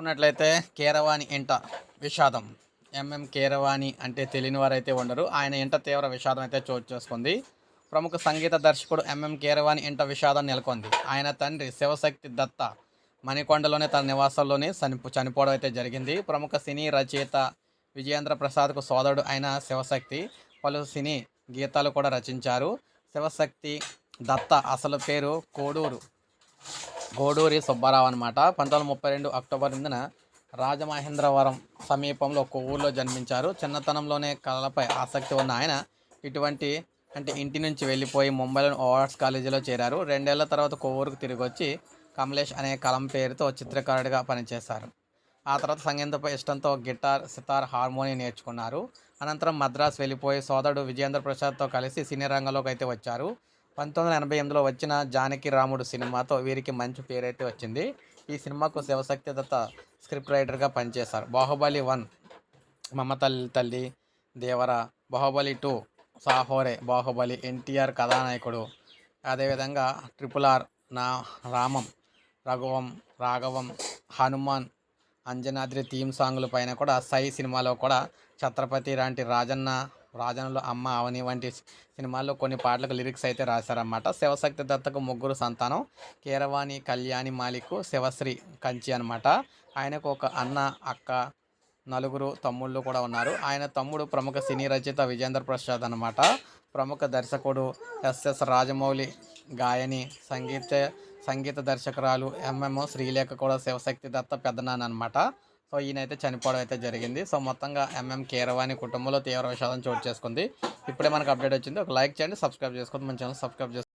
చూసుకున్నట్లయితే కేరవాణి ఇంట విషాదం. ఎంఎం కేరవాణి అంటే తెలియని వారైతే ఉండరు. ఆయన ఇంట తీవ్ర విషాదం అయితే చోటు చేసుకుంది. ప్రముఖ సంగీత దర్శకుడు ఎంఎం కేరవాణి ఇంట విషాదం నెలకొంది. ఆయన తండ్రి శివశక్తి దత్త మణికొండలోనే తన నివాసంలోనే చనిపో చనిపోవడం అయితే జరిగింది. ప్రముఖ సినీ రచయిత విజయేంద్ర ప్రసాద్కు సోదరుడు అయిన శివశక్తి పలు సినీ గీతాలు కూడా రచించారు. శివశక్తి దత్త అసలు పేరు కోడూరు. గోడూరి సుబ్బారావు అనమాట పంతొమ్మిది వందల ముప్పై రెండు అక్టోబర్ ఎనిమిదిన రాజమహేంద్రవరం సమీపంలో ఒక ఊర్లో జన్మించారు. చిన్నతనంలోనే కళలపై ఆసక్తి ఉన్న ఆయన ఇటువంటి అంటే ఇంటి నుంచి వెళ్ళిపోయి ముంబైలోని ఓఆర్ట్స్ కాలేజీలో చేరారు. రెండేళ్ళ తర్వాత కొవ్వూరుకు తిరిగి వచ్చి కమలేష్ అనే కలం పేరుతో చిత్రకారుడిగా పనిచేశారు. ఆ తర్వాత సంగీతంపై ఇష్టంతో గిటార్ సితార్ హార్మోనియం నేర్చుకున్నారు. అనంతరం మద్రాస్ వెళ్ళిపోయి సోదరుడు విజయేంద్ర ప్రసాద్తో కలిసి సినీ రంగంలోకి అయితే వచ్చారు. పంతొమ్మిది వందల ఎనభై ఎనిమిదిలో వచ్చిన జానకి రాముడు సినిమాతో వీరికి మంచి పేరైతే వచ్చింది. ఈ సినిమాకు శివశక్తి దత్త స్క్రిప్ట్ రైటర్గా పనిచేశారు. బాహుబలి వన్ మమతల్లి తల్లి దేవర బాహుబలి టూ సాహోరే బాహుబలి ఎన్టీఆర్ కథానాయకుడు అదేవిధంగా ట్రిపుల్ ఆర్ నా రామం రఘువం రాఘవం హనుమాన్ అంజనాద్రి థీమ్ సాంగ్ల పైన కూడా సై సినిమాలో కూడా ఛత్రపతి లాంటి రాజన్న రాజన్నలో అమ్మ అవని వంటి సినిమాల్లో కొన్ని పాటలకు లిరిక్స్ అయితే రాశారన్నమాట. శివశక్తి దత్తకు ముగ్గురు సంతానం కీరవాణి కళ్యాణి మాలికు శివశ్రీ కంచి అనమాట ఆయనకు ఒక అన్న అక్క నలుగురు తమ్ముళ్ళు కూడా ఉన్నారు. ఆయన తమ్ముడు ప్రముఖ సినీ రచయిత విజేంద్ర ప్రసాద్ అనమాట ప్రముఖ దర్శకుడు ఎస్ఎస్ రాజమౌళి గాయని సంగీత సంగీత దర్శకురాలు ఎంఎంఓ శ్రీలేఖ కూడా శివశక్తి దత్త పెద్దనాన్న అనమాట సో ఈయనైతే చనిపోవడం అయితే జరిగింది. సో మొత్తంగా ఎంఎం కేరవాణి కుటుంబంలో తీవ్ర విషాదం చోటు చేసుకుంది. ఇప్పుడే మనకు అప్డేట్ వచ్చింది. ఒక లైక్ చేయండి సబ్స్క్రైబ్ చేసుకోండి. మన ఛానల్ సబ్స్క్రైబ్ చేసుకోండి